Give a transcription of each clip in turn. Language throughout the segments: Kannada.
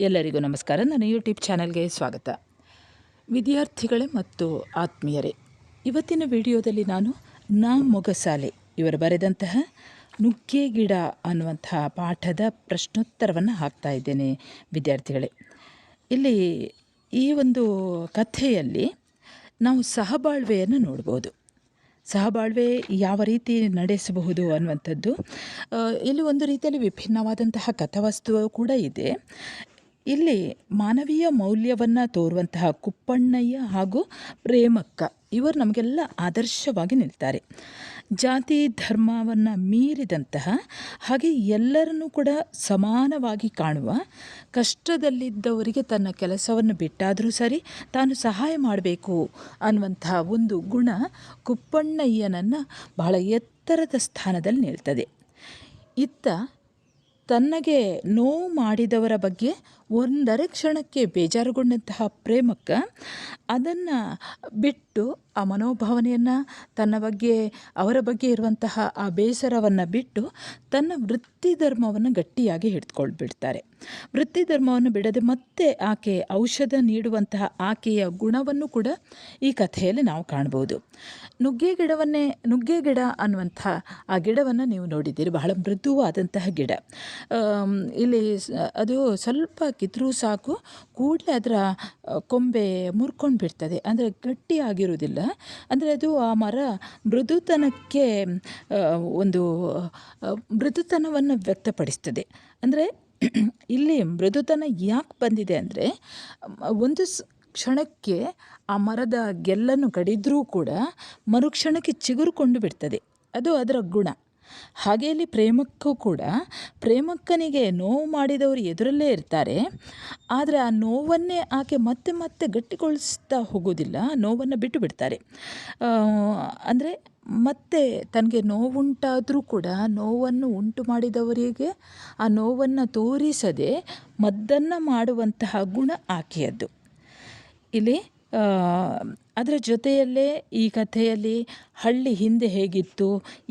ಎಲ್ಲರಿಗೂ ನಮಸ್ಕಾರ. ನನ್ನ ಯೂಟ್ಯೂಬ್ ಚಾನಲ್ಗೆ ಸ್ವಾಗತ. ವಿದ್ಯಾರ್ಥಿಗಳೇ ಮತ್ತು ಆತ್ಮೀಯರೇ, ಇವತ್ತಿನ ವಿಡಿಯೋದಲ್ಲಿ ನಾನು ನಾ ಮೊಗಸಾಲೆ ಇವರು ಬರೆದಂತಹ ನುಗ್ಗೆ ಗಿಡ ಅನ್ನುವಂತಹ ಪಾಠದ ಪ್ರಶ್ನೋತ್ತರವನ್ನು ಹಾಕ್ತಾ ಇದ್ದೇನೆ ವಿದ್ಯಾರ್ಥಿಗಳೇ. ಇಲ್ಲಿ ಈ ಒಂದು ಕಥೆಯಲ್ಲಿ ನಾವು ಸಹಬಾಳ್ವೆಯನ್ನು ನೋಡ್ಬೋದು. ಸಹಬಾಳ್ವೆ ಯಾವ ರೀತಿ ನಡೆಸಬಹುದು ಅನ್ನುವಂಥದ್ದು ಇಲ್ಲಿ ಒಂದು ರೀತಿಯಲ್ಲಿ ವಿಭಿನ್ನವಾದಂತಹ ಕಥಾವಸ್ತು ಕೂಡ ಇದೆ. ಇಲ್ಲಿ ಮಾನವೀಯ ಮೌಲ್ಯವನ್ನು ತೋರುವಂತಹ ಕುಪ್ಪಣ್ಣಯ್ಯ ಹಾಗೂ ಪ್ರೇಮಕ್ಕ ಇವರು ನಮಗೆಲ್ಲ ಆದರ್ಶವಾಗಿ ನಿಲ್ತಾರೆ. ಜಾತಿ ಧರ್ಮವನ್ನು ಮೀರಿದಂತಹ ಹಾಗೆ ಎಲ್ಲರನ್ನೂ ಕೂಡ ಸಮಾನವಾಗಿ ಕಾಣುವ ಕಷ್ಟದಲ್ಲಿದ್ದವರಿಗೆ ತನ್ನ ಕೆಲಸವನ್ನು ಬಿಟ್ಟಾದರೂ ಸರಿ ತಾನು ಸಹಾಯ ಮಾಡಬೇಕು ಅನ್ನುವಂತಹ ಒಂದು ಗುಣ ಕುಪ್ಪಣ್ಣಯ್ಯನನ್ನು ಬಹಳ ಎತ್ತರದ ಸ್ಥಾನದಲ್ಲಿ ನಿಲ್ತದೆ. ಇತ್ತ ತನ್ನಗೆ ನೋವು ಮಾಡಿದವರ ಬಗ್ಗೆ ಒಂದರೆ ಕ್ಷಣಕ್ಕೆ ಬೇಜಾರುಗೊಂಡಂತಹ ಪ್ರೇಮಕ್ಕ ಅದನ್ನು ಬಿಟ್ಟು ಆ ಮನೋಭಾವನೆಯನ್ನು ತನ್ನ ಬಗ್ಗೆ, ಅವರ ಬಗ್ಗೆ ಇರುವಂತಹ ಆ ಬೇಸರವನ್ನು ಬಿಟ್ಟು ತನ್ನ ವೃತ್ತಿ ಧರ್ಮವನ್ನು ಗಟ್ಟಿಯಾಗಿ ಹಿಡಿದುಕೊಳ್ಬಿಡ್ತಾರೆ ವೃತ್ತಿ ಧರ್ಮವನ್ನು ಬಿಡದೆ ಮತ್ತೆ ಆಕೆ ಔಷಧ ನೀಡುವಂತಹ ಆಕೆಯ ಗುಣವನ್ನು ಕೂಡ ಈ ಕಥೆಯಲ್ಲಿ ನಾವು ಕಾಣ್ಬೋದು. ನುಗ್ಗೆ ಗಿಡವನ್ನೇ, ನುಗ್ಗೆ ಗಿಡ ಅನ್ನುವಂಥ ಆ ಗಿಡವನ್ನು ನೀವು ನೋಡಿದ್ದೀರಿ. ಬಹಳ ಮೃದುವಾದಂತಹ ಗಿಡ. ಇಲ್ಲಿ ಅದು ಸ್ವಲ್ಪ ಕಿತ್ತರೂ ಸಾಕು, ಕೂಡಲೇ ಅದರ ಕೊಂಬೆ ಮುರ್ಕೊಂಡು ಬಿಡ್ತದೆ. ಅಂದರೆ ಗಟ್ಟಿಯಾಗಿರುವುದಿಲ್ಲ. ಅಂದರೆ ಅದು ಆ ಮರ ಮೃದುತನಕ್ಕೆ ಒಂದು ಮೃದುತನವನ್ನು ವ್ಯಕ್ತಪಡಿಸ್ತದೆ. ಅಂದರೆ ಇಲ್ಲಿ ಮೃದುತನ ಯಾಕೆ ಬಂದಿದೆ ಅಂದರೆ, ಒಂದು ಕ್ಷಣಕ್ಕೆ ಆ ಮರದ ಗೆಲ್ಲನ್ನು ಕಡಿದ್ರೂ ಕೂಡ ಮರುಕ್ಷಣಕ್ಕೆ ಚಿಗುರುಕೊಂಡು ಬಿಡ್ತದೆ. ಅದು ಅದರ ಗುಣ. ಹಾಗೆ ಇಲ್ಲಿ ಪ್ರೇಮಕ್ಕೂ ಕೂಡ ಪ್ರೇಮಕ್ಕನಿಗೆ ನೋವು ಮಾಡಿದವರು ಎದುರಲ್ಲೇ ಇರ್ತಾರೆ. ಆದರೆ ಆ ನೋವನ್ನೇ ಆಕೆ ಮತ್ತೆ ಮತ್ತೆ ಗಟ್ಟಿಗೊಳಿಸ್ತಾ ಹೋಗೋದಿಲ್ಲ ನೋವನ್ನು ಬಿಟ್ಟು ಬಿಡ್ತಾರೆ. ಅಂದರೆ ಮತ್ತೆ ತನಗೆ ನೋವುಂಟಾದರೂ ಕೂಡ ನೋವನ್ನು ಉಂಟು ಮಾಡಿದವರಿಗೆ ಆ ನೋವನ್ನು ತೋರಿಸದೆ ಮದ್ದನ್ನು ಮಾಡುವಂತಹ ಗುಣ ಆಕೆಯದ್ದು. ಇಲ್ಲಿ ಅದರ ಜೊತೆಯಲ್ಲೇ ಈ ಕಥೆಯಲ್ಲಿ ಹಳ್ಳಿ ಹಿಂದೆ ಹೇಗಿತ್ತು,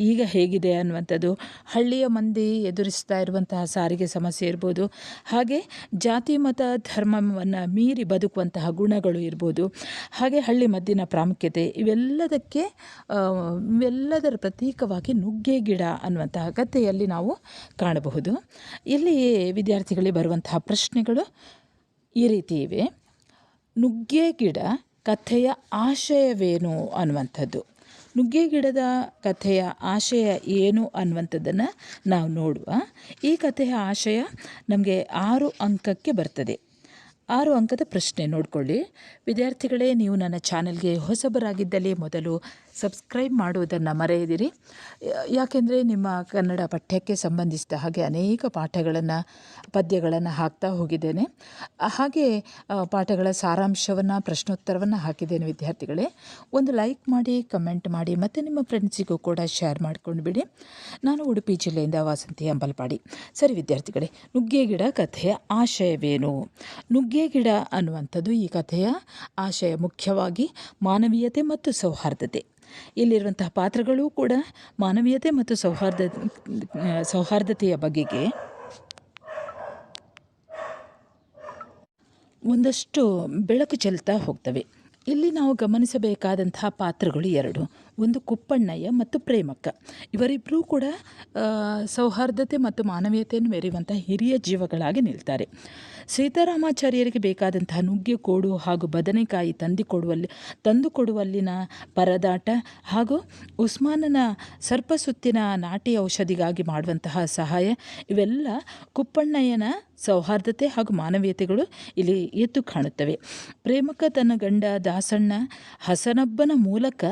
ಈಗ ಹೇಗಿದೆ ಅನ್ನುವಂಥದ್ದು. ಹಳ್ಳಿಯ ಮಂದಿ ಎದುರಿಸ್ತಾ ಇರುವಂತಹ ಸಾರಿಗೆ ಸಮಸ್ಯೆ ಇರ್ಬೋದು, ಹಾಗೆ ಜಾತಿ ಮತ ಧರ್ಮವನ್ನು ಮೀರಿ ಬದುಕುವಂತಹ ಗುಣಗಳು ಇರ್ಬೋದು, ಹಾಗೆ ಹಳ್ಳಿ ಮದ್ದಿನ ಪ್ರಾಮುಖ್ಯತೆ ಇವೆಲ್ಲದಕ್ಕೆ ಇವೆಲ್ಲದರ ಪ್ರತೀಕವಾಗಿ ನುಗ್ಗೆ ಗಿಡ ಅನ್ನುವಂತಹ ಕಥೆಯಲ್ಲಿ ನಾವು ಕಾಣಬಹುದು. ಇಲ್ಲಿ ವಿದ್ಯಾರ್ಥಿಗಳಿಗೆ ಬರುವಂತಹ ಪ್ರಶ್ನೆಗಳು ಈ ರೀತಿ ಇವೆ. ನುಗ್ಗೆ ಗಿಡ ಕಥೆಯ ಆಶಯವೇನು ಅನ್ನುವಂಥದ್ದು. ನುಗ್ಗೆ ಗಿಡದ ಕಥೆಯ ಆಶಯ ಏನು ಅನ್ನುವಂಥದ್ದನ್ನು ನಾವು ನೋಡುವ. ಈ ಕಥೆಯ ಆಶಯ ನಮಗೆ ಆರು ಅಂಕಕ್ಕೆ ಬರ್ತದೆ. ಆರು ಅಂಕದ ಪ್ರಶ್ನೆ ನೋಡಿಕೊಳ್ಳಿ. ವಿದ್ಯಾರ್ಥಿಗಳೇ, ನೀವು ನನ್ನ ಚಾನಲ್ಗೆ ಹೊಸಬರಾಗಿದ್ದಲ್ಲಿ ಮೊದಲು ಸಬ್ಸ್ಕ್ರೈಬ್ ಮಾಡುವುದನ್ನು ಮರೆಯದಿರಿ. ಯಾಕೆಂದರೆ ನಿಮ್ಮ ಕನ್ನಡ ಪಠ್ಯಕ್ಕೆ ಸಂಬಂಧಿಸಿದ ಹಾಗೆ ಅನೇಕ ಪಾಠಗಳನ್ನು, ಪದ್ಯಗಳನ್ನು ಹಾಕ್ತಾ ಹೋಗಿದ್ದೇನೆ. ಹಾಗೆ ಪಾಠಗಳ ಸಾರಾಂಶವನ್ನು, ಪ್ರಶ್ನೋತ್ತರವನ್ನು ಹಾಕಿದ್ದೇನೆ ವಿದ್ಯಾರ್ಥಿಗಳೇ. ಒಂದು ಲೈಕ್ ಮಾಡಿ, ಕಮೆಂಟ್ ಮಾಡಿ, ಮತ್ತು ನಿಮ್ಮ ಫ್ರೆಂಡ್ಸಿಗೂ ಕೂಡ ಶೇರ್ ಮಾಡ್ಕೊಂಡು ಬಿಡಿ ನಾನು ಉಡುಪಿ ಜಿಲ್ಲೆಯಿಂದ ವಾಸಂತಿ ಅಂಬಲ್ಪಾಡಿ. ಸರಿ ವಿದ್ಯಾರ್ಥಿಗಳೇ ನುಗ್ಗೆ ಗಿಡ ಕಥೆಯ ಆಶಯವೇನು? ನುಗ್ಗೆ ಗಿಡ ಅನ್ನುವಂಥದ್ದು ಈ ಕಥೆಯ ಆಶಯ ಮುಖ್ಯವಾಗಿ ಮಾನವೀಯತೆ ಮತ್ತು ಸೌಹಾರ್ದತೆ. ಇಲ್ಲಿರುವಂತಹ ಪಾತ್ರಗಳು ಕೂಡ ಮಾನವೀಯತೆ ಮತ್ತು ಸೌಹಾರ್ದ, ಸೌಹಾರ್ದತೆಯ ಬಗೆಗೆ ಒಂದಷ್ಟು ಬೆಳಕು ಚೆಲ್ತಾ ಹೋಗ್ತವೆ. ಇಲ್ಲಿ ನಾವು ಗಮನಿಸಬೇಕಾದಂತಹ ಪಾತ್ರಗಳು ಎರಡು. ಒಂದು ಕುಪ್ಪಣ್ಣಯ್ಯ ಮತ್ತು ಪ್ರೇಮಕ್ಕ. ಇವರಿಬ್ಬರೂ ಕೂಡ ಸೌಹಾರ್ದತೆ ಮತ್ತು ಮಾನವೀಯತೆಯನ್ನು ಮೆರೆಯುವಂಥ ಹಿರಿಯ ಜೀವಗಳಾಗಿ ನಿಲ್ತಾರೆ. ಸೀತಾರಾಮಾಚಾರ್ಯರಿಗೆ ಬೇಕಾದಂತಹ ನುಗ್ಗೆ ಕೋಡು ಹಾಗೂ ಬದನೆಕಾಯಿ ತಂದುಕೊಡುವಲ್ಲಿ ತಂದುಕೊಡುವಲ್ಲಿನ ಪರದಾಟ ಹಾಗೂ ಉಸ್ಮಾನನ ಸರ್ಪಸುತ್ತಿನ ನಾಟಿ ಔಷಧಿಗಾಗಿ ಮಾಡುವಂತಹ ಸಹಾಯ, ಇವೆಲ್ಲ ಕುಪ್ಪಣ್ಣಯ್ಯನ ಸೌಹಾರ್ದತೆ ಹಾಗೂ ಮಾನವೀಯತೆಗಳು ಇಲ್ಲಿ ಎದ್ದು ಕಾಣುತ್ತವೆ. ಪ್ರೇಮಕ ತನ್ನ ಗಂಡ ದಾಸಣ್ಣ ಹಸನಬ್ಬನ ಮೂಲಕ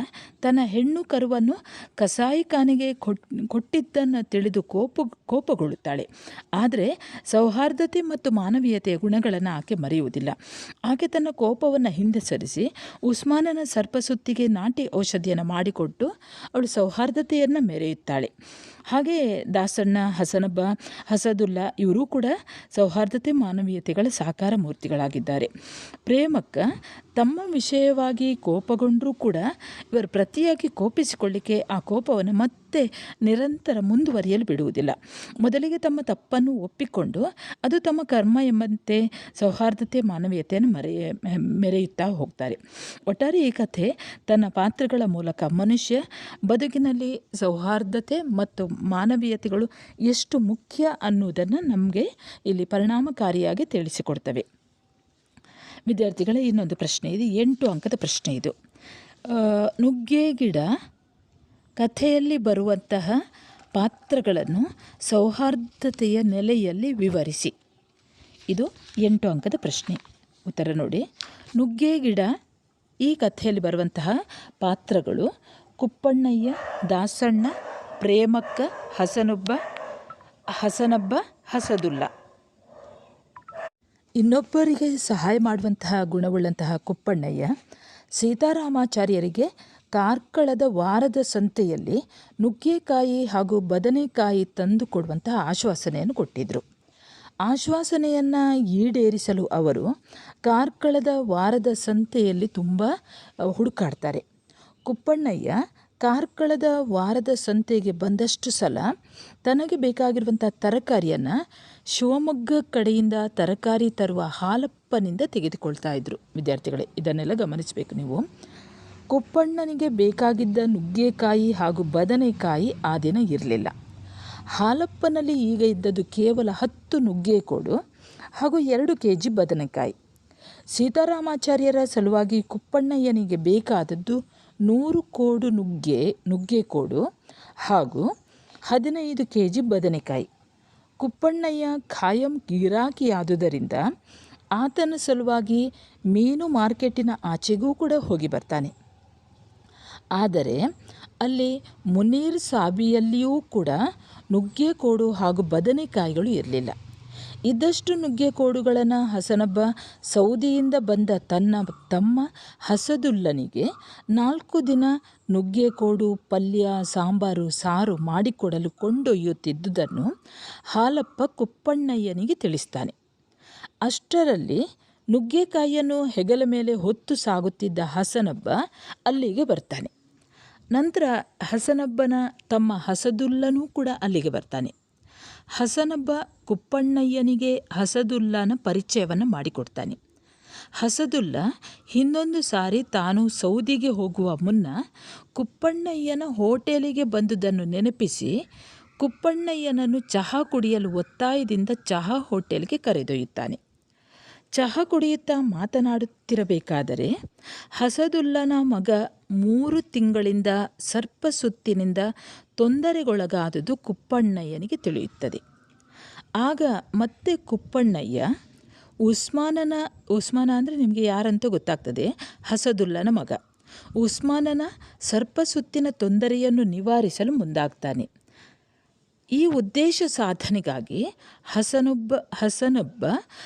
ತನ್ನ ಹೆಣ್ಣು ಕರುವನ್ನು ಕಸಾಯಿಖಾನೆಗೆ ಕೊಟ್, ಕೊಟ್ಟಿದ್ದನ್ನು ತಿಳಿದು ಕೋಪ, ಕೋಪಗೊಳ್ಳುತ್ತಾಳೆ. ಆದರೆ ಸೌಹಾರ್ದತೆ ಮತ್ತು ಮಾನವೀಯತೆಯ ಗುಣಗಳನ್ನು ಆಕೆ ಮರೆಯುವುದಿಲ್ಲ. ಆಕೆ ತನ್ನ ಕೋಪವನ್ನು ಹಿಂದೆ ಸರಿಸಿ ಉಸ್ಮಾನನ ಸರ್ಪಸುತ್ತಿಗೆ ನಾಟಿ ಔಷಧಿಯನ್ನು ಮಾಡಿಕೊಟ್ಟು ಅವಳು ಸೌಹಾರ್ದತೆಯನ್ನು ಮೆರೆಯುತ್ತಾಳೆ. ಹಾಗೆ ದಾಸಣ್ಣ, ಹಸನಬ್ಬ, ಹಸದುಲ್ಲಾ ಇವರೂ ಕೂಡ ಸೌಹಾರ್ದತೆ, ಮಾನವೀಯತೆಗಳ ಸಾಕಾರ ಮೂರ್ತಿಗಳಾಗಿದ್ದಾರೆ. ಪ್ರೇಮಕ್ಕ ತಮ್ಮ ವಿಷಯವಾಗಿ ಕೋಪಗೊಂಡರೂ ಕೂಡ ಇವರು ಪ್ರತಿಯಾಗಿ ಕೋಪಿಸಿಕೊಳ್ಳಿಕ್ಕೆ ಆ ಕೋಪವನ್ನು ಮತ್ತೆ ನಿರಂತರ ಮುಂದುವರಿಯಲು ಬಿಡುವುದಿಲ್ಲ. ಮೊದಲಿಗೆ ತಮ್ಮ ತಪ್ಪನ್ನು ಒಪ್ಪಿಕೊಂಡು ಅದು ತಮ್ಮ ಕರ್ಮ ಎಂಬಂತೆ ಸೌಹಾರ್ದತೆ, ಮಾನವೀಯತೆಯನ್ನು ಮರೆಯ, ಮೆರೆಯುತ್ತಾ ಹೋಗ್ತಾರೆ. ಒಟ್ಟಾರೆ ಈ ಕಥೆ ತನ್ನ ಪಾತ್ರಗಳ ಮೂಲಕ ಮನುಷ್ಯ ಬದುಕಿನಲ್ಲಿ ಸೌಹಾರ್ದತೆ ಮತ್ತು ಮಾನವೀಯತೆಗಳು ಎಷ್ಟು ಮುಖ್ಯ ಅನ್ನುವುದನ್ನು ನಮಗೆ ಇಲ್ಲಿ ಪರಿಣಾಮಕಾರಿಯಾಗಿ ತಿಳಿಸಿಕೊಡ್ತವೆ. ವಿದ್ಯಾರ್ಥಿಗಳೇ, ಇನ್ನೊಂದು ಪ್ರಶ್ನೆ ಇದು. ಎಂಟು ಅಂಕದ ಪ್ರಶ್ನೆ ಇದು. ನುಗ್ಗೆ ಗಿಡ ಕಥೆಯಲ್ಲಿ ಬರುವಂತಹ ಪಾತ್ರಗಳನ್ನು ಸೌಹಾರ್ದತೆಯ ನೆಲೆಯಲ್ಲಿ ವಿವರಿಸಿ. ಇದು ಎಂಟು ಅಂಕದ ಪ್ರಶ್ನೆ. ಉತ್ತರ ನೋಡಿ. ನುಗ್ಗೆ ಗಿಡ ಈ ಕಥೆಯಲ್ಲಿ ಬರುವಂತಹ ಪಾತ್ರಗಳು ಕುಪ್ಪಣ್ಣಯ್ಯ, ದಾಸಣ್ಣ ಪ್ರೇಮಕ್ಕ ಹಸನೊಬ್ಬ, ಹಸನಬ್ಬ ಹಸದುಲ್ಲ. ಇನ್ನೊಬ್ಬರಿಗೆ ಸಹಾಯ ಮಾಡುವಂತಹ ಗುಣವುಳ್ಳಂತಹ ಕುಪ್ಪಣ್ಣಯ್ಯ, ಸೀತಾರಾಮಾಚಾರ್ಯರಿಗೆ ಕಾರ್ಕಳದ ವಾರದ ಸಂತೆಯಲ್ಲಿ ನುಗ್ಗೆಕಾಯಿ ಹಾಗೂ ಬದನೆಕಾಯಿ ತಂದು ಕೊಡುವಂತಹ ಆಶ್ವಾಸನೆಯನ್ನು ಕೊಟ್ಟಿದ್ದರು ಆಶ್ವಾಸನೆಯನ್ನು ಈಡೇರಿಸಲು ಅವರು ಕಾರ್ಕಳದ ವಾರದ ಸಂತೆಯಲ್ಲಿ ತುಂಬ ಹುಡುಕಾಡ್ತಾರೆ. ಕುಪ್ಪಣ್ಣಯ್ಯ ಕಾರ್ಕಳದ ವಾರದ ಸಂತೆಗೆ ಬಂದಷ್ಟು ಸಲ ತನಗೆ ಬೇಕಾಗಿರುವಂಥ ತರಕಾರಿಯನ್ನು ಶಿವಮೊಗ್ಗ ಕಡೆಯಿಂದ ತರಕಾರಿ ತರುವ ಹಾಲಪ್ಪನಿಂದ ತೆಗೆದುಕೊಳ್ತಾ ಇದ್ದರು ವಿದ್ಯಾರ್ಥಿಗಳೇ, ಇದನ್ನೆಲ್ಲ ಗಮನಿಸಬೇಕು ನೀವು. ಕುಪ್ಪಣ್ಣನಿಗೆ ಬೇಕಾಗಿದ್ದ ನುಗ್ಗೆಕಾಯಿ ಹಾಗೂ ಬದನೆಕಾಯಿ ಆ ದಿನ ಇರಲಿಲ್ಲ. ಹಾಲಪ್ಪನಲ್ಲಿ ಈಗ ಇದ್ದದ್ದು ಕೇವಲ ಹತ್ತು ನುಗ್ಗೆಕೋಡು ಹಾಗೂ ಎರಡು ಕೆ ಜಿ ಬದನೆಕಾಯಿ. ಸೀತಾರಾಮಾಚಾರ್ಯರ ಸಲುವಾಗಿ ಕುಪ್ಪಣ್ಣಯ್ಯನಿಗೆ ಬೇಕಾದದ್ದು ನೂರು ಕೋಡು ನುಗ್ಗೆ ನುಗ್ಗೆಕೋಡು ಹಾಗೂ ಹದಿನೈದು ಕೆ ಜಿ ಬದನೆಕಾಯಿ. ಕುಪ್ಪಣ್ಣಯ್ಯ ಖಾಯಂ ಗಿರಾಕಿಯಾದುದರಿಂದ ಆತನ ಸಲುವಾಗಿ ಮೀನು ಮಾರ್ಕೆಟಿನ ಆಚೆಗೂ ಕೂಡ ಹೋಗಿ ಬರ್ತಾನೆ. ಆದರೆ ಅಲ್ಲಿ ಮುನೀರ್ ಸಾಬಿಯಲ್ಲಿಯೂ ಕೂಡ ನುಗ್ಗೆಕೋಡು ಹಾಗೂ ಬದನೆಕಾಯಿಗಳು ಇರಲಿಲ್ಲ. ಇದ್ದಷ್ಟು ನುಗ್ಗೆಕೋಡುಗಳನ್ನು ಹಸನಬ್ಬ ಸೌದಿಯಿಂದ ಬಂದ ತನ್ನ ತಮ್ಮ ಹಸದುಲ್ಲನಿಗೆ ನಾಲ್ಕು ದಿನ ನುಗ್ಗೆಕೋಡು ಪಲ್ಯ, ಸಾಂಬಾರು, ಸಾರು ಮಾಡಿಕೊಡಲು ಕೊಂಡೊಯ್ಯುತ್ತಿದ್ದುದನ್ನು ಹಾಲಪ್ಪ ಕುಪ್ಪಣ್ಣಯ್ಯನಿಗೆ ತಿಳಿಸ್ತಾನೆ. ಅಷ್ಟರಲ್ಲಿ ನುಗ್ಗೆಕಾಯಿಯನ್ನು ಹೆಗಲ ಮೇಲೆ ಹೊತ್ತು ಸಾಗುತ್ತಿದ್ದ ಹಸನಬ್ಬ ಅಲ್ಲಿಗೆ ಬರ್ತಾನೆ. ನಂತರ ಹಸನಬ್ಬನ ತಮ್ಮ ಹಸದುಲ್ಲನೂ ಕೂಡ ಅಲ್ಲಿಗೆ ಬರ್ತಾನೆ. ಹಸನಬ್ಬ ಕುಪ್ಪಣ್ಣಯ್ಯನಿಗೆ ಹಸದುಲ್ಲನ ಪರಿಚಯವನ್ನು ಮಾಡಿಕೊಡ್ತಾನೆ. ಹಸದುಲ್ಲ ಹಿಂದೊಂದು ಸಾರಿ ತಾನು ಸೌದಿಗೆ ಹೋಗುವ ಮುನ್ನ ಕುಪ್ಪಣ್ಣಯ್ಯನ ಹೋಟೆಲಿಗೆ ಬಂದುದನ್ನು ನೆನಪಿಸಿ ಕುಪ್ಪಣ್ಣಯ್ಯನನ್ನು ಚಹಾ ಕುಡಿಯಲು ಒತ್ತಾಯದಿಂದ ಚಹಾ ಹೋಟೆಲ್ಗೆ ಕರೆದೊಯ್ಯುತ್ತಾನೆ. ಚಹಾ ಕುಡಿಯುತ್ತಾ ಮಾತನಾಡುತ್ತಿರಬೇಕಾದರೆ ಹಸದುಲ್ಲನ ಮಗ ಮೂರು ತಿಂಗಳಿಂದ ಸರ್ಪ ಸುತ್ತಿನಿಂದ ತೊಂದರೆಗೊಳಗಾದುದು ಕುಪ್ಪಣ್ಣಯ್ಯನಿಗೆ ತಿಳಿಯುತ್ತದೆ. ಆಗ ಮತ್ತೆ ಕುಪ್ಪಣ್ಣಯ್ಯ, ಉಸ್ಮಾನನ, ಉಸ್ಮಾನ ಅಂದರೆ ನಿಮಗೆ ಯಾರಂತ ಗೊತ್ತಾಗ್ತದೆ, ಹಸದುಲ್ಲನ ಮಗ. ಉಸ್ಮಾನನ ಸರ್ಪ ಸುತ್ತಿನ ತೊಂದರೆಯನ್ನು ನಿವಾರಿಸಲು ಮುಂದಾಗ್ತಾನೆ. ಈ ಉದ್ದೇಶ ಸಾಧನೆಗಾಗಿ ಹಸನೊಬ್ಬ ಹಸನೊಬ್ಬ,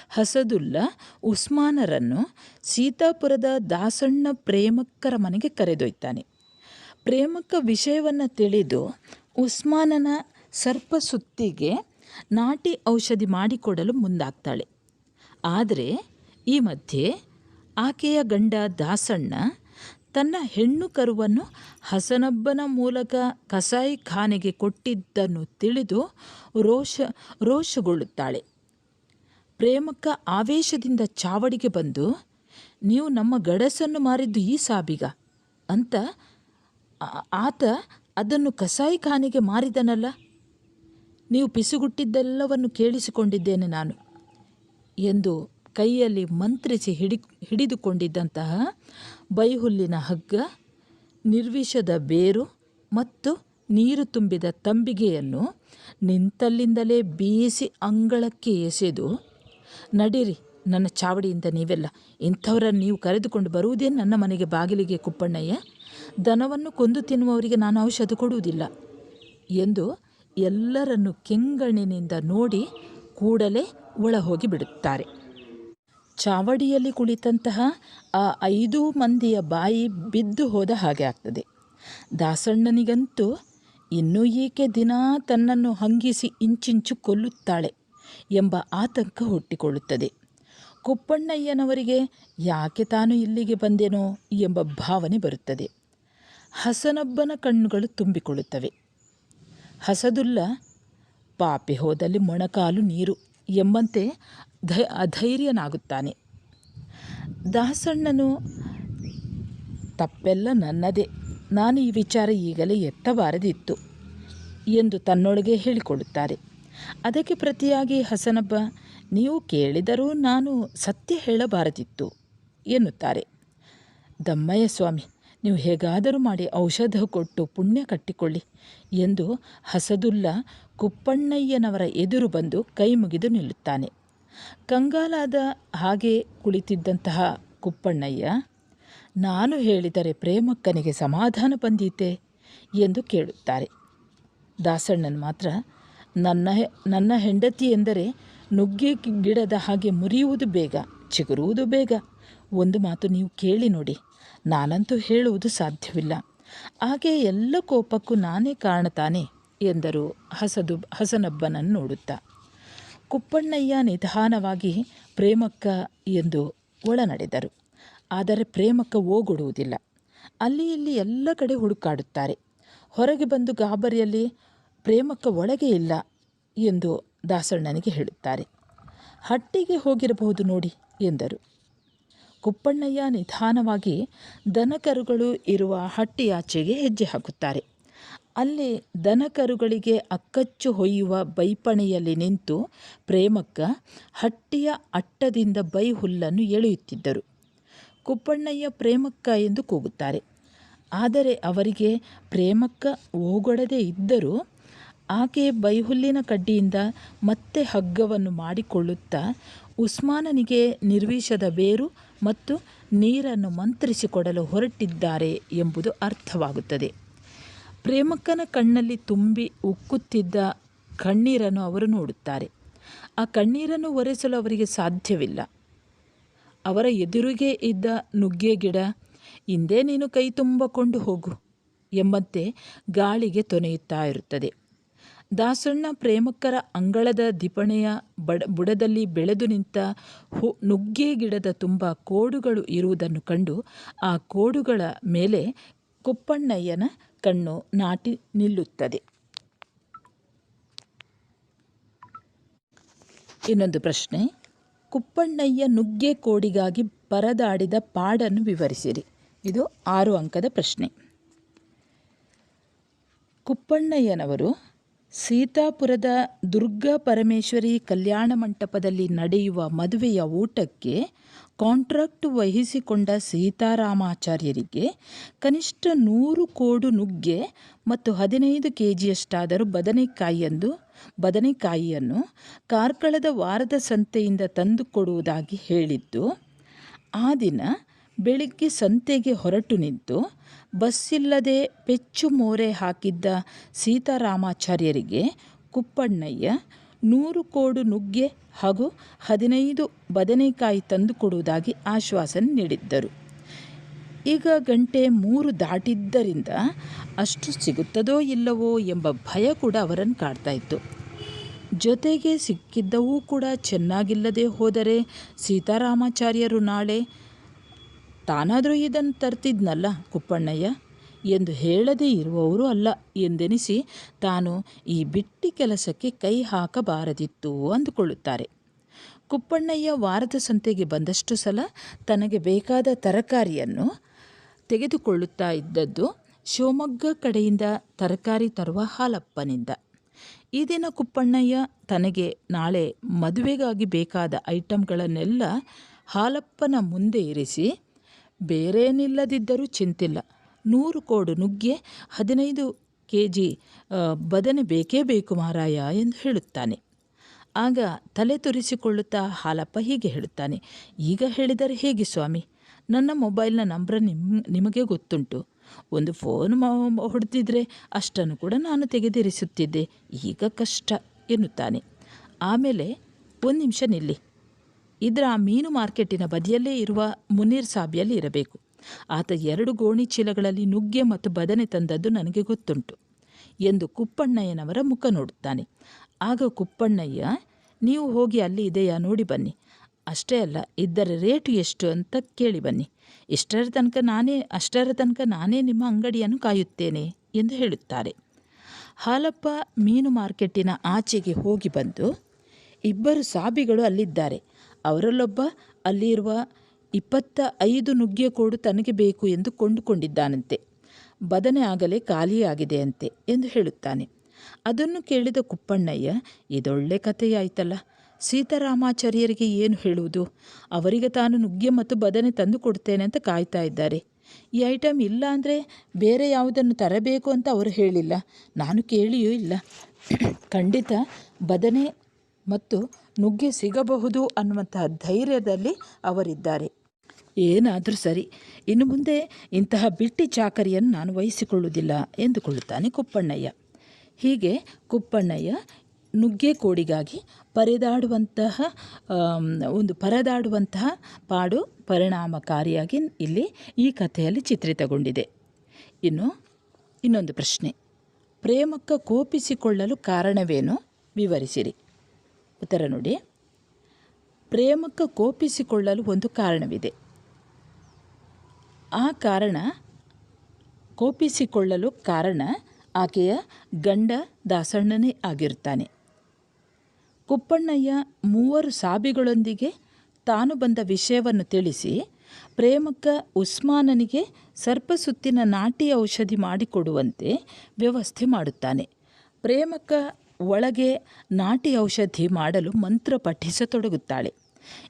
ಹಸದುಲ್ಲ ಉಸ್ಮಾನರನ್ನು ಸೀತಾಪುರದ ದಾಸಣ್ಣ ಪ್ರೇಮಕ್ಕರ ಮನೆಗೆ ಕರೆದೊಯ್ತಾನೆ. ಪ್ರೇಮಕ್ಕ ವಿಷಯವನ್ನು ತಿಳಿದು ಉಸ್ಮಾನನ ಸರ್ಪ ಸುತ್ತಿಗೆ ನಾಟಿ ಔಷಧಿ ಮಾಡಿಕೊಡಲು ಮುಂದಾಗ್ತಾಳೆ. ಆದರೆ ಈ ಮಧ್ಯೆ ಆಕೆಯ ಗಂಡ ದಾಸಣ್ಣ ತನ್ನ ಹೆಣ್ಣು ಕರುವನ್ನು ಹಸನಬ್ಬನ ಮೂಲಕ ಕಸಾಯಿಖಾನೆಗೆ ಕೊಟ್ಟಿದ್ದನ್ನು ತಿಳಿದು ರೋಷ, ರೋಷಗೊಳ್ಳುತ್ತಾಳೆ. ಪ್ರೇಮಕ್ಕ ಆವೇಶದಿಂದ ಚಾವಡಿಗೆ ಬಂದು, ನೀವು ನಮ್ಮ ಗಡಸನ್ನು ಮಾರಿದ್ದು ಈ ಸಾಬಿಗ? ಅಂತ ಆತ ಅದನ್ನು ಕಸಾಯಿಖಾನೆಗೆ ಮಾರಿದನಲ್ಲ? ನೀವು ಪಿಸುಗುಟ್ಟಿದ್ದೆಲ್ಲವನ್ನು ಕೇಳಿಸಿಕೊಂಡಿದ್ದೇನೆ ನಾನು ಎಂದು ಕೈಯಲ್ಲಿ ಮಂತ್ರಿಸಿ ಹಿಡಿ, ಹಿಡಿದುಕೊಂಡಿದ್ದಂತಹ ಬೈಹುಲ್ಲಿನ ಹಗ್ಗ, ನಿರ್ವಿಷದ ಬೇರು ಮತ್ತು ನೀರು ತುಂಬಿದ ತಂಬಿಗೆಯನ್ನು ನಿಂತಲ್ಲಿಂದಲೇ ಬೀಸಿ ಅಂಗಳಕ್ಕೆ ಎಸೆದು, ನಡೀರಿ, ನನ್ನ ಚಾವಡಿಯಿಂದ ನೀವೆಲ್ಲ, ಇಂಥವರನ್ನು ನೀವು ಕರೆದುಕೊಂಡು ಬರುವುದೇ ನನ್ನ ಮನೆಗೆ ಬಾಗಿಲಿಗೆ ಕುಪ್ಪಣ್ಣಯ್ಯ. ದನವನ್ನು ಕೊಂದು ತಿನ್ನುವವರಿಗೆ ನಾನು ಔಷಧ ಕೊಡುವುದಿಲ್ಲ ಎಂದು ಎಲ್ಲರನ್ನು ಕೆಂಗಣ್ಣಿನಿಂದ ನೋಡಿ ಕೂಡಲೇ ಒಳ ಹೋಗಿ ಬಿಡುತ್ತಾರೆ. ಚಾವಡಿಯಲ್ಲಿ ಕುಳಿತಂತಹ ಆ ಐದು ಮಂದಿಯ ಬಾಯಿ ಬಿದ್ದು ಹೋದ ಹಾಗೆ ಆಗ್ತದೆ. ದಾಸಣ್ಣನಿಗಂತೂ ಇನ್ನೂ ಈಕೆ ದಿನ ತನ್ನನ್ನು ಹಂಗಿಸಿ ಇಂಚಿಂಚು ಕೊಲ್ಲುತ್ತಾಳೆ ಎಂಬ ಆತಂಕ ಹುಟ್ಟಿಕೊಳ್ಳುತ್ತದೆ. ಕುಪ್ಪಣ್ಣಯ್ಯನವರಿಗೆ ಯಾಕೆ ತಾನು ಇಲ್ಲಿಗೆ ಬಂದೆನೋ ಎಂಬ ಭಾವನೆ ಬರುತ್ತದೆ. ಹಸನೊಬ್ಬನ ಕಣ್ಣುಗಳು ತುಂಬಿಕೊಳ್ಳುತ್ತವೆ. ಹಸದುಲ್ಲ, ಪಾಪಿ ಹೋದಲ್ಲಿ ಮೊಣಕಾಲು ನೀರು ಎಂಬಂತೆ ಧ, ಅಧೈರ್ಯನಾಗುತ್ತಾನೆ. ದಾಸಣ್ಣನು, ತಪ್ಪೆಲ್ಲ ನನ್ನದೇ. ನಾನು ಈ ವಿಚಾರ ಈಗಲೇ ಎತ್ತಬಾರದಿತ್ತು ಎಂದು ತನ್ನೊಳಗೆ ಹೇಳಿಕೊಳ್ಳುತ್ತಾರೆ. ಅದಕ್ಕೆ ಪ್ರತಿಯಾಗಿ, ಹಸನಬ್ಬ, ನೀವು ಕೇಳಿದರೂ ನಾನು ಸತ್ಯ ಹೇಳಬಾರದಿತ್ತು ಎನ್ನುತ್ತಾರೆ. ದಮ್ಮಯ್ಯ ಸ್ವಾಮಿ, ನೀವು ಹೇಗಾದರೂ ಮಾಡಿ ಔಷಧ ಕೊಟ್ಟು ಪುಣ್ಯ ಕಟ್ಟಿಕೊಳ್ಳಿ ಎಂದು ಹಸದುಲ್ಲ ಕುಪ್ಪಣ್ಣಯ್ಯನವರ ಎದುರು ಬಂದು ಕೈ ಮುಗಿದು ನಿಲ್ಲುತ್ತಾನೆ. ಕಂಗಾಲಾದ ಹಾಗೆ ಕುಳಿತಿದ್ದಂತಹ ಕುಪ್ಪಣ್ಣಯ್ಯ, ನಾನು ಹೇಳಿದರೆ ಪ್ರೇಮಕ್ಕನಿಗೆ ಸಮಾಧಾನ ಬಂದೀತೆ ಎಂದು ಕೇಳುತ್ತಾರೆ. ದಾಸಣ್ಣನ ಮಾತ್ರ, ನನ್ನ ನನ್ನ ಹೆಂಡತಿ ಎಂದರೆ ನುಗ್ಗೆ ಗಿಡದ ಹಾಗೆ ಮುರಿಯುವುದು ಬೇಗ, ಚಿಗುರುವುದು ಬೇಗ. ಒಂದು ಮಾತು ನೀವು ಕೇಳಿ ನೋಡಿ, ನಾನಂತೂ ಹೇಳುವುದು ಸಾಧ್ಯವಿಲ್ಲ. ಹಾಗೆ ಎಲ್ಲ ಕೋಪಕ್ಕೂ ನಾನೇ ಕಾರಣತಾನೆ ಎಂದರು ಹಸದು ಹಸನಬ್ಬನನ್ನು ನೋಡುತ್ತಾ. ಕುಪ್ಪಣ್ಣಯ್ಯ ನಿಧಾನವಾಗಿ ಪ್ರೇಮಕ್ಕ ಎಂದು ಒಳನಡೆದರು. ಆದರೆ ಪ್ರೇಮಕ್ಕ ಓಗೊಡುವುದಿಲ್ಲ. ಅಲ್ಲಿ ಇಲ್ಲಿ ಎಲ್ಲ ಕಡೆ ಹುಡುಕಾಡುತ್ತಾರೆ. ಹೊರಗೆ ಬಂದು ಗಾಬರಿಯಲ್ಲಿ ಪ್ರೇಮಕ್ಕ ಒಳಗೆ ಇಲ್ಲ ಎಂದು ದಾಸಣ್ಣನಿಗೆ ಹೇಳುತ್ತಾರೆ. ಹಟ್ಟಿಗೆ ಹೋಗಿರಬಹುದು ನೋಡಿ ಎಂದರು. ಕುಪ್ಪಣ್ಣಯ್ಯ ನಿಧಾನವಾಗಿ ದನಕರುಗಳು ಇರುವ ಹಟ್ಟಿಯಾಚೆಗೆ ಹೆಜ್ಜೆ ಹಾಕುತ್ತಾರೆ. ಅಲ್ಲಿ ದನಕರುಗಳಿಗೆ ಅಕ್ಕಚ್ಚು ಹೊಯ್ಯುವ ಬೈಪಣೆಯಲ್ಲಿ ನಿಂತು ಪ್ರೇಮಕ್ಕ ಹಟ್ಟಿಯ ಅಟ್ಟದಿಂದ ಬೈ ಹುಲ್ಲನ್ನು ಎಳೆಯುತ್ತಿದ್ದರು. ಕುಪ್ಪಣ್ಣಯ್ಯ ಪ್ರೇಮಕ್ಕ ಎಂದು ಕೂಗುತ್ತಾರೆ. ಆದರೆ ಅವರಿಗೆ ಪ್ರೇಮಕ್ಕ ಓಗೊಡದೇ ಇದ್ದರೂ ಆಕೆ ಬೈಹುಲ್ಲಿನ ಕಡ್ಡಿಯಿಂದ ಮತ್ತೆ ಹಗ್ಗವನ್ನು ಮಾಡಿಕೊಳ್ಳುತ್ತಾ ಉಸ್ಮಾನನಿಗೆ ನಿರ್ವಿಷದ ಬೇರು ಮತ್ತು ನೀರನ್ನು ಮಂತ್ರಿಸಿಕೊಡಲು ಹೊರಟಿದ್ದಾರೆ ಎಂಬುದು ಅರ್ಥವಾಗುತ್ತದೆ. ಪ್ರೇಮಕ್ಕನ ಕಣ್ಣಲ್ಲಿ ತುಂಬಿ ಉಕ್ಕುತ್ತಿದ್ದ ಕಣ್ಣೀರನ್ನು ಅವರು ನೋಡುತ್ತಾರೆ. ಆ ಕಣ್ಣೀರನ್ನು ಒರೆಸಲು ಅವರಿಗೆ ಸಾಧ್ಯವಿಲ್ಲ. ಅವರ ಎದುರಿಗೆ ಇದ್ದ ನುಗ್ಗೆ ಗಿಡ, ಹಿಂದೆ ನೀನು ಕೈ ತುಂಬಿಕೊಂಡು ಹೋಗು ಎಂಬಂತೆ ಗಾಳಿಗೆ ತೊನೆಯುತ್ತಾ ಇರುತ್ತದೆ. ದಾಸಣ್ಣ ಪ್ರೇಮಕ್ಕರ ಅಂಗಳದ ದಿಪಣೆಯ ಬಡ, ಬುಡದಲ್ಲಿ ಬೆಳೆದು ನಿಂತ ಹು, ನುಗ್ಗೆ ಗಿಡದ ತುಂಬ ಕೋಡುಗಳು ಇರುವುದನ್ನು ಕಂಡು ಆ ಕೋಡುಗಳ ಮೇಲೆ ಕುಪ್ಪಣ್ಣಯ್ಯನ ಕಣ್ಣು ನಾಟಿ ನಿಲ್ಲುತ್ತದೆ. ಇನ್ನೊಂದು ಪ್ರಶ್ನೆ. ಕುಪ್ಪಣ್ಣಯ್ಯ ನುಗ್ಗೆ ಕೋಡಿಗಾಗಿ ಪರದಾಡಿದ ಪಾಡನ್ನು ವಿವರಿಸಿರಿ. ಇದು ಆರು ಅಂಕದ ಪ್ರಶ್ನೆ. ಕುಪ್ಪಣ್ಣಯ್ಯನವರು ಸೀತಾಪುರದ ದುರ್ಗಾ ಪರಮೇಶ್ವರಿ ಕಲ್ಯಾಣ ಮಂಟಪದಲ್ಲಿ ನಡೆಯುವ ಮದುವೆಯ ಊಟಕ್ಕೆ ಕಾಂಟ್ರಾಕ್ಟ್ ವಹಿಸಿಕೊಂಡ ಸೀತಾರಾಮಾಚಾರ್ಯರಿಗೆ ಕನಿಷ್ಠ ನೂರು ಕೋಡು ನುಗ್ಗೆ ಮತ್ತು ಹದಿನೈದು ಕೆ ಜಿಯಷ್ಟಾದರೂ ಬದನೆಕಾಯಿಯಂದು ಬದನೆಕಾಯಿಯನ್ನು ಕಾರ್ಕಳದ ವಾರದ ಸಂತೆಯಿಂದ ತಂದುಕೊಡುವುದಾಗಿ ಹೇಳಿದ್ದು, ಆ ದಿನ ಬೆಳಿಗ್ಗೆ ಸಂತೆಗೆ ಹೊರಟು ನಿಂತು ಬಸ್ಸಿಲ್ಲದೆ ಪೆಚ್ಚು ಮೋರೆ ಹಾಕಿದ್ದ ಸೀತಾರಾಮಾಚಾರ್ಯರಿಗೆ ಕುಪ್ಪಣ್ಣಯ್ಯ ನೂರು ಕೋಡು ನುಗ್ಗೆ ಹಾಗೂ ಹದಿನೈದು ಬದನೆಕಾಯಿ ತಂದುಕೊಡುವುದಾಗಿ ಆಶ್ವಾಸನೆ ನೀಡಿದ್ದರು. ಈಗ ಗಂಟೆ ಮೂರು ದಾಟಿದ್ದರಿಂದ ಅಷ್ಟು ಸಿಗುತ್ತದೋ ಇಲ್ಲವೋ ಎಂಬ ಭಯ ಕೂಡ ಅವರನ್ನು ಕಾಡ್ತಾ ಇತ್ತು. ಜೊತೆಗೆ ಸಿಕ್ಕಿದ್ದವೂ ಕೂಡ ಚೆನ್ನಾಗಿಲ್ಲದೆ ಹೋದರೆ ಸೀತಾರಾಮಾಚಾರ್ಯರು ನಾಳೆ ತಾನಾದರೂ ಇದನ್ನು ತರ್ತಿದ್ನಲ್ಲ ಕುಪ್ಪಣ್ಣಯ್ಯ? ಎಂದು ಹೇಳದೇ ಇರುವವರು ಅಲ್ಲ ಎಂದೆನಿಸಿ ತಾನು ಈ ಬಿಟ್ಟಿ ಕೆಲಸಕ್ಕೆ ಕೈ ಹಾಕಬಾರದಿತ್ತು ಅಂದುಕೊಳ್ಳುತ್ತಾರೆ. ಕುಪ್ಪಣ್ಣಯ್ಯ ವಾರದ ಸಂತೆಗೆ ಬಂದಷ್ಟು ಸಲ ತನಗೆ ಬೇಕಾದ ತರಕಾರಿಯನ್ನು ತೆಗೆದುಕೊಳ್ಳುತ್ತಾ ಇದ್ದದ್ದು ಶಿವಮೊಗ್ಗ ಕಡೆಯಿಂದ ತರಕಾರಿ ತರುವ ಹಾಲಪ್ಪನಿಂದ. ಈ ದಿನ ಕುಪ್ಪಣ್ಣಯ್ಯ ತನಗೆ ನಾಳೆ ಮದುವೆಗಾಗಿ ಬೇಕಾದ ಐಟಮ್ಗಳನ್ನೆಲ್ಲ ಹಾಲಪ್ಪನ ಮುಂದೆ ಇರಿಸಿ ಬೇರೇನಿಲ್ಲದಿದ್ದರೂ ಚಿಂತಿಲ್ಲ. ನೂರು ಕೋಡು ನುಗ್ಗೆ ಹದಿನೈದು ಕೆ ಜಿ ಬದನೆ ಬೇಕೇ ಬೇಕು ಮಾರಾಯ ಎಂದು ಹೇಳುತ್ತಾನೆ. ಆಗ ತಲೆ ತುರಿಸಿಕೊಳ್ಳುತ್ತಾ ಹಾಲಪ್ಪ ಹೀಗೆ ಹೇಳುತ್ತಾನೆ, ಈಗ ಹೇಳಿದರೆ ಹೇಗೆ ಸ್ವಾಮಿ? ನನ್ನ ಮೊಬೈಲ್ನ ನಂಬರ್ ನಿಮ್ಮ ನಿಮಗೆ ಗೊತ್ತುಂಟು. ಒಂದು ಫೋನ್ ಹೊಡೆದಿದ್ರೆ ಅಷ್ಟನ್ನು ಕೂಡ ನಾನು ತೆಗೆದಿರಿಸುತ್ತಿದ್ದೆ. ಈಗ ಕಷ್ಟ, ಎನ್ನುತ್ತಾನೆ. ಆಮೇಲೆ ಒಂದು ನಿಮಿಷ ನಿಲ್ಲಿ. ಇದರ ಮೀನು ಮಾರ್ಕೆಟಿನ ಬದಿಯಲ್ಲೇ ಇರುವ ಮುನೀರ್ ಸಾಬಿಯಲ್ಲಿ ಇರಬೇಕು ಆತ ಎರಡು ಗೋಣಿ ಚೀಲಗಳಲ್ಲಿ ನುಗ್ಗೆ ಮತ್ತು ಬದನೆ ತಂದದ್ದು ನನಗೆ ಗೊತ್ತುಂಟು ಎಂದು ಕುಪ್ಪಣ್ಣಯ್ಯನವರ ಮುಖ ನೋಡುತ್ತಾನೆ. ಆಗ ಕುಪ್ಪಣ್ಣಯ್ಯ, ನೀವು ಹೋಗಿ ಅಲ್ಲಿ ಇದೆಯಾ ನೋಡಿ ಬನ್ನಿ. ಅಷ್ಟೇ ಅಲ್ಲ ಇದರ ರೇಟು ಎಷ್ಟು ಅಂತ ಕೇಳಿ ಬನ್ನಿ. ಇಷ್ಟರ ತನಕ ನಾನೇ, ಅಷ್ಟರ ತನಕ ನಾನೇ ನಿಮ್ಮ ಅಂಗಡಿಯನ್ನು ಕಾಯುತ್ತೇನೆ ಎಂದು ಹೇಳುತ್ತಾರೆ. ಹಾಲಪ್ಪ ಮೀನು ಮಾರ್ಕೆಟಿನ ಆಚೆಗೆ ಹೋಗಿ ಬಂದು, ಇಬ್ಬರು ಸಾಬಿಗಳು ಅಲ್ಲಿದ್ದಾರೆ. ಅವರಲ್ಲೊಬ್ಬ ಅಲ್ಲಿರುವ ಇಪ್ಪತ್ತ ಐದು ನುಗ್ಗೆಕೋಡು ತನಗೆ ಬೇಕು ಎಂದು ಕೊಂಡುಕೊಂಡಿದ್ದಾನಂತೆ. ಬದನೆ ಆಗಲೇ ಖಾಲಿಯಾಗಿದೆಯಂತೆ ಎಂದು ಹೇಳುತ್ತಾನೆ. ಅದನ್ನು ಕೇಳಿದ ಕುಪ್ಪಣ್ಣಯ್ಯ, ಇದೊಳ್ಳೆ ಕಥೆಯಾಯ್ತಲ್ಲ. ಸೀತಾರಾಮಾಚಾರ್ಯರಿಗೆ ಏನು ಹೇಳುವುದು? ಅವರಿಗೆ ತಾನು ನುಗ್ಗೆ ಮತ್ತು ಬದನೆ ತಂದು ಕೊಡ್ತೇನೆ ಅಂತ ಕಾಯ್ತಾ ಇದ್ದಾರೆ. ಈ ಐಟಮ್ ಇಲ್ಲ ಅಂದರೆ ಬೇರೆ ಯಾವುದನ್ನು ತರಬೇಕು ಅಂತ ಅವರು ಹೇಳಿಲ್ಲ. ನಾನು ಕೇಳಿಯೂ ಇಲ್ಲ. ಖಂಡಿತ ಬದನೆ ಮತ್ತು ನುಗ್ಗೆ ಸಿಗಬಹುದು ಅನ್ನುವಂತಹ ಧೈರ್ಯದಲ್ಲಿ ಅವರಿದ್ದಾರೆ. ಏನಾದರೂ ಸರಿ, ಇನ್ನು ಮುಂದೆ ಇಂತಹ ಬಿಟ್ಟಿ ಚಾಕರಿಯನ್ನು ನಾನು ವಹಿಸಿಕೊಳ್ಳುವುದಿಲ್ಲ ಎಂದುಕೊಳ್ಳುತ್ತಾನೆ ಕುಪ್ಪಣ್ಣಯ್ಯ. ಹೀಗೆ ಕುಪ್ಪಣ್ಣಯ್ಯ ನುಗ್ಗೆ ಕೋಡಿಗಾಗಿ ಪರದಾಡುವಂತಹ ಒಂದು ಪರದಾಡುವಂತಹ ಪಾಡು ಪರಿಣಾಮಕಾರಿಯಾಗಿ ಇಲ್ಲಿ ಈ ಕಥೆಯಲ್ಲಿ ಚಿತ್ರಿತಗೊಂಡಿದೆ. ಇನ್ನು ಇನ್ನೊಂದು ಪ್ರಶ್ನೆ. ಪ್ರೇಮಕ್ಕ ಕೋಪಿಸಿಕೊಳ್ಳಲು ಕಾರಣವೇನು? ವಿವರಿಸಿರಿ. ಉತ್ತರ ನೋಡಿ. ಪ್ರೇಮಕ್ಕ ಕೋಪಿಸಿಕೊಳ್ಳಲು ಒಂದು ಕಾರಣವಿದೆ. ಆ ಕಾರಣ, ಕೋಪಿಸಿಕೊಳ್ಳಲು ಕಾರಣ ಆಕೆಯ ಗಂಡ ದಾಸಣ್ಣನೇ ಆಗಿರುತ್ತಾನೆ. ಕುಪ್ಪಣ್ಣಯ್ಯ ಮೂವರು ಸಾಬಿಗಳೊಂದಿಗೆ ತಾನು ಬಂದ ವಿಷಯವನ್ನು ತಿಳಿಸಿ, ಪ್ರೇಮಕ್ಕ ಉಸ್ಮಾನನಿಗೆ ಸರ್ಪಸುತ್ತಿನ ನಾಟಿ ಔಷಧಿ ಮಾಡಿಕೊಡುವಂತೆ ವ್ಯವಸ್ಥೆ ಮಾಡುತ್ತಾನೆ. ಪ್ರೇಮಕ್ಕ ಒಳಗೆ ನಾಟಿ ಔಷಧಿ ಮಾಡಲು ಮಂತ್ರ ಪಠಿಸತೊಡಗುತ್ತಾಳೆ.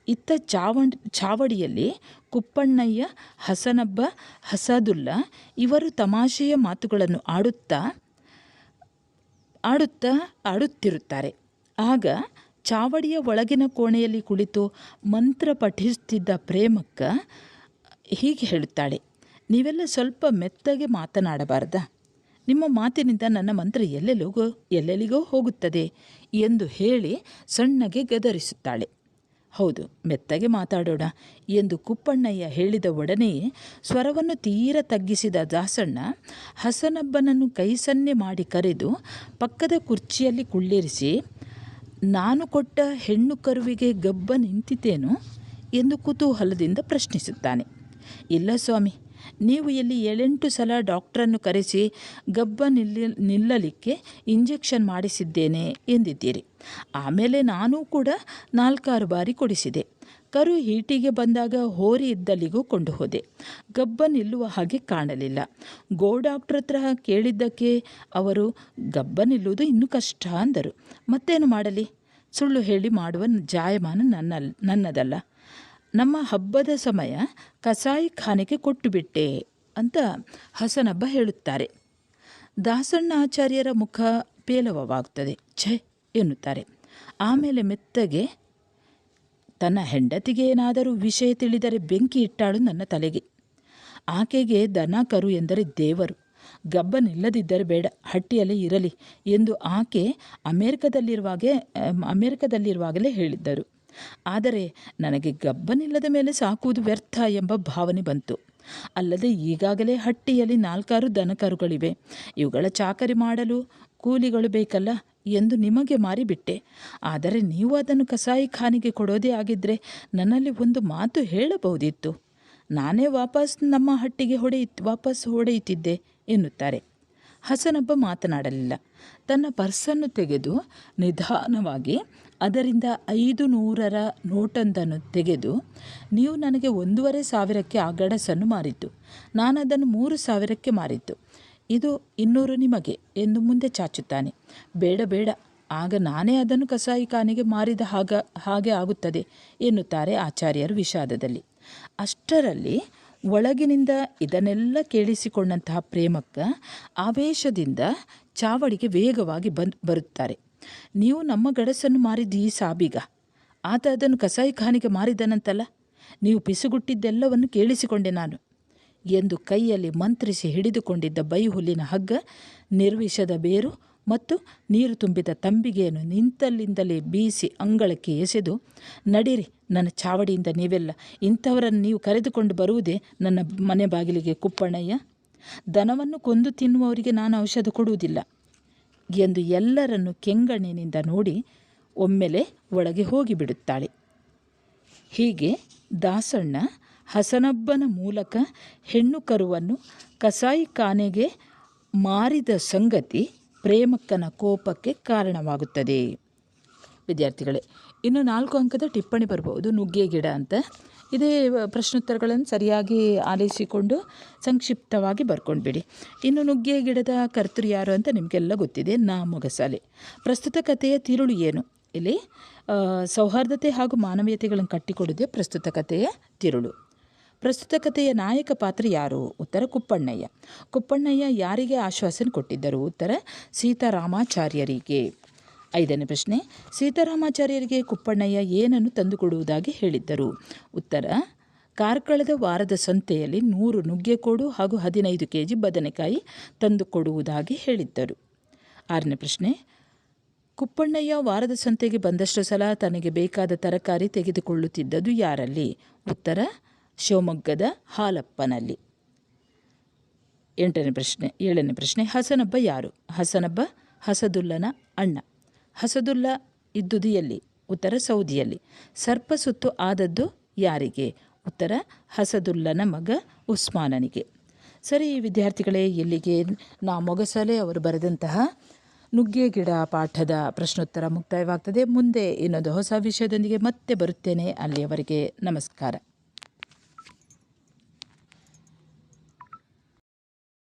ಇತ್ತ ಚಾವಣ್, ಚಾವಡಿಯಲ್ಲಿ ಕುಪ್ಪಣ್ಣಯ್ಯ, ಹಸನಬ್ಬ, ಹಸದುಲ್ಲಾ ಇವರು ತಮಾಷೆಯ ಮಾತುಗಳನ್ನು ಆಡುತ್ತಾ ಆಡುತ್ತಾ ಆಡುತ್ತಿರುತ್ತಾರೆ. ಆಗ ಚಾವಡಿಯ ಒಳಗಿನ ಕೋಣೆಯಲ್ಲಿ ಕುಳಿತು ಮಂತ್ರ ಪಠಿಸುತ್ತಿದ್ದ ಪ್ರೇಮಕ್ಕ ಹೀಗೆ ಹೇಳುತ್ತಾಳೆ, ನೀವೆಲ್ಲ ಸ್ವಲ್ಪ ಮೆತ್ತಗೆ ಮಾತನಾಡಬಾರದಾ? ನಿಮ್ಮ ಮಾತಿನಿಂದ ನನ್ನ ಮಂತ್ರ ಎಲ್ಲೆಲ್ಲಿಗೋ ಎಲ್ಲೆಲ್ಲಿಗೋ ಹೋಗುತ್ತದೆ ಎಂದು ಹೇಳಿ ಸಣ್ಣಗೆ ಗದರಿಸುತ್ತಾಳೆ. ಹೌದು, ಮೆತ್ತಗೆ ಮಾತಾಡೋಣ ಎಂದು ಕುಪ್ಪಣ್ಣಯ್ಯ ಹೇಳಿದ ಒಡನೆಯೇ ಸ್ವರವನ್ನು ತೀರ ತಗ್ಗಿಸಿದ ದಾಸಣ್ಣ ಹಸನಬ್ಬನನ್ನು ಕೈ ಸನ್ನೆ ಮಾಡಿ ಕರೆದು ಪಕ್ಕದ ಕುರ್ಚಿಯಲ್ಲಿ ಕುಳ್ಳಿರಿಸಿ, ನಾನು ಕೊಟ್ಟ ಹೆಣ್ಣು ಕರುವಿಗೆ ಗಬ್ಬ ನಿಂತಿತೇನು? ಎಂದು ಕುತೂಹಲದಿಂದ ಪ್ರಶ್ನಿಸುತ್ತಾನೆ. ಇಲ್ಲ ಸ್ವಾಮಿ ನೀವು ಇಲ್ಲಿ ಏಳೆಂಟು ಸಲ ಡಾಕ್ಟ್ರನ್ನು ಕರೆಸಿ ಗಬ್ಬ ನಿಲ್ಲಿ ನಿಲ್ಲಲಿಕ್ಕೆ ಇಂಜೆಕ್ಷನ್ ಮಾಡಿಸಿದ್ದೇನೆ ಎಂದಿದ್ದೀರಿ. ಆಮೇಲೆ ನಾನೂ ಕೂಡ ನಾಲ್ಕಾರು ಬಾರಿ ಕೊಡಿಸಿದೆ. ಕರು ಹೀಟಿಗೆ ಬಂದಾಗ ಹೋರಿ ಇದ್ದಲ್ಲಿಗೂ ಕೊಂಡು ಹೋದೆ ಗಬ್ಬ ನಿಲ್ಲುವ ಹಾಗೆ ಕಾಣಲಿಲ್ಲ. ಗೋ ಡಾಕ್ಟ್ರ್ ಹತ್ರ ಕೇಳಿದ್ದಕ್ಕೆ ಅವರು, ಗಬ್ಬ ನಿಲ್ಲುವುದು ಇನ್ನೂ ಕಷ್ಟ ಅಂದರು. ಮತ್ತೇನು ಮಾಡಲಿ? ಸುಳ್ಳು ಹೇಳಿ ಮಾಡುವ ಜಾಯಮಾನ ನನ್ನ ನನ್ನದಲ್ಲ. ನಮ್ಮ ಹಬ್ಬದ ಸಮಯ ಕಸಾಯಿ ಖಾನೆಗೆ ಕೊಟ್ಟುಬಿಟ್ಟೆ ಅಂತ ಹಸನಬ್ಬ ಹೇಳುತ್ತಾರೆ. ದಾಸಣ್ಣ ಆಚಾರ್ಯರ ಮುಖ ಪೇಲವವಾಗುತ್ತದೆ. ಛೆ ಎನ್ನುತ್ತಾರೆ. ಆಮೇಲೆ ಮೆತ್ತಗೆ, ತನ್ನ ಹೆಂಡತಿಗೆ ಏನಾದರೂ ವಿಷಯ ತಿಳಿದರೆ ಬೆಂಕಿ ಇಟ್ಟಾಳು ನನ್ನ ತಲೆಗೆ. ಆಕೆಗೆ ದನ ಕರು ಎಂದರೆ ದೇವರು. ಗಬ್ಬನಿಲ್ಲದಿದ್ದರೆ ಬೇಡ, ಹಟ್ಟಿಯಲ್ಲೇ ಇರಲಿ ಎಂದು ಆಕೆ ಅಮೇರಿಕದಲ್ಲಿರುವಾಗೆ, ಅಮೇರಿಕದಲ್ಲಿರುವಾಗಲೇ ಹೇಳಿದ್ದರು. ಆದರೆ ನನಗೆ ಗಬ್ಬನಿಲ್ಲದ ಮೇಲೆ ಸಾಕುವುದು ವ್ಯರ್ಥ ಎಂಬ ಭಾವನೆ ಬಂತು. ಅಲ್ಲದೆ ಈಗಾಗಲೇ ಹಟ್ಟಿಯಲ್ಲಿ ನಾಲ್ಕಾರು ದನಕರುಗಳಿವೆ. ಇವುಗಳ ಚಾಕರಿ ಮಾಡಲು ಕೂಲಿಗಳು ಬೇಕಲ್ಲ ಎಂದು ನಿಮಗೆ ಮಾರಿಬಿಟ್ಟೆ. ಆದರೆ ನೀವು ಅದನ್ನು ಕಸಾಯಿ ಖಾನಿಗೆ ಕೊಡೋದೇ ಆಗಿದ್ದರೆ ನನ್ನಲ್ಲಿ ಒಂದು ಮಾತು ಹೇಳಬಹುದಿತ್ತು. ನಾನೇ ವಾಪಸ್ ನಮ್ಮ ಹಟ್ಟಿಗೆ ಹೊಡೆಯಿತ್, ವಾಪಸ್ ಹೊಡೆಯುತ್ತಿದ್ದೆ ಎನ್ನುತ್ತಾರೆ. ಹಸನಬ್ಬ ಮಾತನಾಡಲಿಲ್ಲ. ತನ್ನ ಪರ್ಸನ್ನು ತೆಗೆದು ನಿಧಾನವಾಗಿ, ಅದರಿಂದ ಐದು ನೂರರ ನೋಟೊಂದನ್ನು ತೆಗೆದು ನೀವು ನನಗೆ ಒಂದೂವರೆ ಸಾವಿರಕ್ಕೆ ಆ ಗಡಸನ್ನು ಮಾರಿದ್ದು ನಾನು ಅದನ್ನು ಮೂರು ಸಾವಿರಕ್ಕೆ ಮಾರಿದ್ದು ಇದು ಇನ್ನೂರು ನಿಮಗೆ ಎಂದು ಮುಂದೆ ಚಾಚುತ್ತಾನೆ. ಬೇಡ ಬೇಡ. ಆಗ ನಾನೇ ಅದನ್ನು ಕಸಾಯಿ ಖಾನೆಗೆ ಮಾರಿದ ಹಾಗ, ಹಾಗೆ ಆಗುತ್ತದೆ ಎನ್ನುತ್ತಾರೆ ಆಚಾರ್ಯರು ವಿಷಾದದಲ್ಲಿ. ಅಷ್ಟರಲ್ಲಿ ಒಳಗಿನಿಂದ ಇದನ್ನೆಲ್ಲ ಕೇಳಿಸಿಕೊಂಡಂತಹ ಪ್ರೇಮಕ್ಕ ಆವೇಶದಿಂದ ಚಾವಡಿಗೆ ವೇಗವಾಗಿ ಬಂದ್ ಬರುತ್ತಾರೆ. ನೀವು ನಮ್ಮ ಗಡಸನ್ನು ಮಾರಿದೀ ಸಾಬೀಗ. ಆತ ಅದನ್ನು ಕಸಾಯಿಖಾನಿಗೆ ಮಾರಿದನಂತಲ್ಲ. ನೀವು ಪಿಸುಗುಟ್ಟಿದ್ದೆಲ್ಲವನ್ನು ಕೇಳಿಸಿಕೊಂಡೆ ನಾನು. ಎಂದು ಕೈಯಲ್ಲಿ ಮಂತ್ರಿಸಿ ಹಿಡಿದುಕೊಂಡಿದ್ದ ಬೈಹುಲ್ಲಿನ ಹಗ್ಗ ನಿರ್ವಿಷದ ಬೇರು ಮತ್ತು ನೀರು ತುಂಬಿದ ತಂಬಿಗೆಯನ್ನು ನಿಂತಲ್ಲಿಂದಲೇ ಬೀಸಿ ಅಂಗಳಕ್ಕೆ ಎಸೆದು, ನಡೀರಿ, ನನ್ನ ಚಾವಡಿಯಿಂದ ನೀವೆಲ್ಲ ಇಂಥವರನ್ನು ನೀವು ಕರೆದುಕೊಂಡು ಬರುವುದೇ ನನ್ನ ಮನೆ ಬಾಗಿಲಿಗೆ ಕುಪ್ಪಣಯ್ಯ ದನವನ್ನು ಕೊಂದು ತಿನ್ನುವವರಿಗೆ ನಾನು ಔಷಧ ಕೊಡುವುದಿಲ್ಲ ಎಂದು ಎಲ್ಲರನ್ನು ಕೆಂಗಣ್ಣಿನಿಂದ ನೋಡಿ ಒಮ್ಮೆಲೆ ಒಳಗೆ ಹೋಗಿಬಿಡುತ್ತಾಳೆ. ಹೀಗೆ ದಾಸಣ್ಣ ಹಸನಬ್ಬನ ಮೂಲಕ ಹೆಣ್ಣು ಕರುವನ್ನು ಕಸಾಯಿಖಾನೆಗೆ ಮಾರಿದ ಸಂಗತಿ ಪ್ರೇಮಕ್ಕನ ಕೋಪಕ್ಕೆ ಕಾರಣವಾಗುತ್ತದೆ. ವಿದ್ಯಾರ್ಥಿಗಳೇ, ಇನ್ನು ನಾಲ್ಕು ಅಂಕದ ಟಿಪ್ಪಣಿ ಬರ್ಬೋದು, ನುಗ್ಗೆ ಗಿಡ ಅಂತ. ಇದೇ ಪ್ರಶ್ನೋತ್ತರಗಳನ್ನು ಸರಿಯಾಗಿ ಆಲಿಸಿಕೊಂಡು ಸಂಕ್ಷಿಪ್ತವಾಗಿ ಬರ್ಕೊಂಡ್ಬಿಡಿ. ಇನ್ನು ನುಗ್ಗೆ ಗಿಡದ ಕರ್ತೃ ಯಾರು ಅಂತ ನಿಮಗೆಲ್ಲ ಗೊತ್ತಿದೆ, ನಾ ಮೊಗಸಾಲೆ. ಪ್ರಸ್ತುತ ಕಥೆಯ ತಿರುಳು ಏನು? ಇಲ್ಲಿ ಸೌಹಾರ್ದತೆ ಹಾಗೂ ಮಾನವೀಯತೆಗಳನ್ನು ಕಟ್ಟಿಕೊಡುವುದೇ ಪ್ರಸ್ತುತ ಕಥೆಯ ತಿರುಳು. ಪ್ರಸ್ತುತ ಕಥೆಯ ನಾಯಕ ಪಾತ್ರ ಯಾರು? ಉತ್ತರ ಕುಪ್ಪಣ್ಣಯ್ಯ. ಕುಪ್ಪಣ್ಣಯ್ಯ ಯಾರಿಗೆ ಆಶ್ವಾಸನೆ ಕೊಟ್ಟಿದ್ದರು? ಉತ್ತರ ಸೀತಾರಾಮಾಚಾರ್ಯರಿಗೆ. ಐದನೇ ಪ್ರಶ್ನೆ, ಸೀತಾರಾಮಾಚಾರ್ಯರಿಗೆ ಕುಪ್ಪಣ್ಣಯ್ಯ ಏನನ್ನು ತಂದುಕೊಡುವುದಾಗಿ ಹೇಳಿದ್ದರು? ಉತ್ತರ, ಕಾರ್ಕಳದ ವಾರದ ಸಂತೆಯಲ್ಲಿ ನೂರು ನುಗ್ಗೆಕೋಡು ಹಾಗೂ ಹದಿನೈದು ಕೆ ಜಿ ಬದನೆಕಾಯಿ ತಂದುಕೊಡುವುದಾಗಿ ಹೇಳಿದ್ದರು. ಆರನೇ ಪ್ರಶ್ನೆ, ಕುಪ್ಪಣ್ಣಯ್ಯ ವಾರದ ಸಂತೆಗೆ ಬಂದಷ್ಟು ಸಲ ತನಗೆ ಬೇಕಾದ ತರಕಾರಿ ತೆಗೆದುಕೊಳ್ಳುತ್ತಿದ್ದದು ಯಾರಲ್ಲಿ? ಉತ್ತರ ಶಿವಮೊಗ್ಗದ ಹಾಲಪ್ಪನಲ್ಲಿ. ಎಂಟನೇ ಪ್ರಶ್ನೆ, ಏಳನೇ ಪ್ರಶ್ನೆ, ಹಸನಬ್ಬ ಯಾರು? ಹಸನಬ್ಬ ಹಸದುಲ್ಲನ ಅಣ್ಣ. ಹಸದುಲ್ಲ ಇದ್ದುದಿಯಲ್ಲಿ ಉತ್ತರ ಸೌದಿಯಲ್ಲಿ. ಸರ್ಪ ಸುತ್ತು ಆದದ್ದು ಯಾರಿಗೆ? ಉತ್ತರ ಹಸದುಲ್ಲನ ಮಗ ಉಸ್ಮಾನನಿಗೆ. ಸರಿ ವಿದ್ಯಾರ್ಥಿಗಳೇ, ಇಲ್ಲಿಗೆ ನಾ ಮೊಗಸಲೆ ಅವರು ಬರೆದಂತಹ ನುಗ್ಗೆ ಗಿಡ ಪಾಠದ ಪ್ರಶ್ನೋತ್ತರ ಮುಕ್ತಾಯವಾಗ್ತದೆ. ಮುಂದೆ ಇನ್ನೊಂದು ಹೊಸ ವಿಷಯದೊಂದಿಗೆ ಮತ್ತೆ ಬರುತ್ತೇನೆ. ಅಲ್ಲಿಯವರೆಗೆ ನಮಸ್ಕಾರ.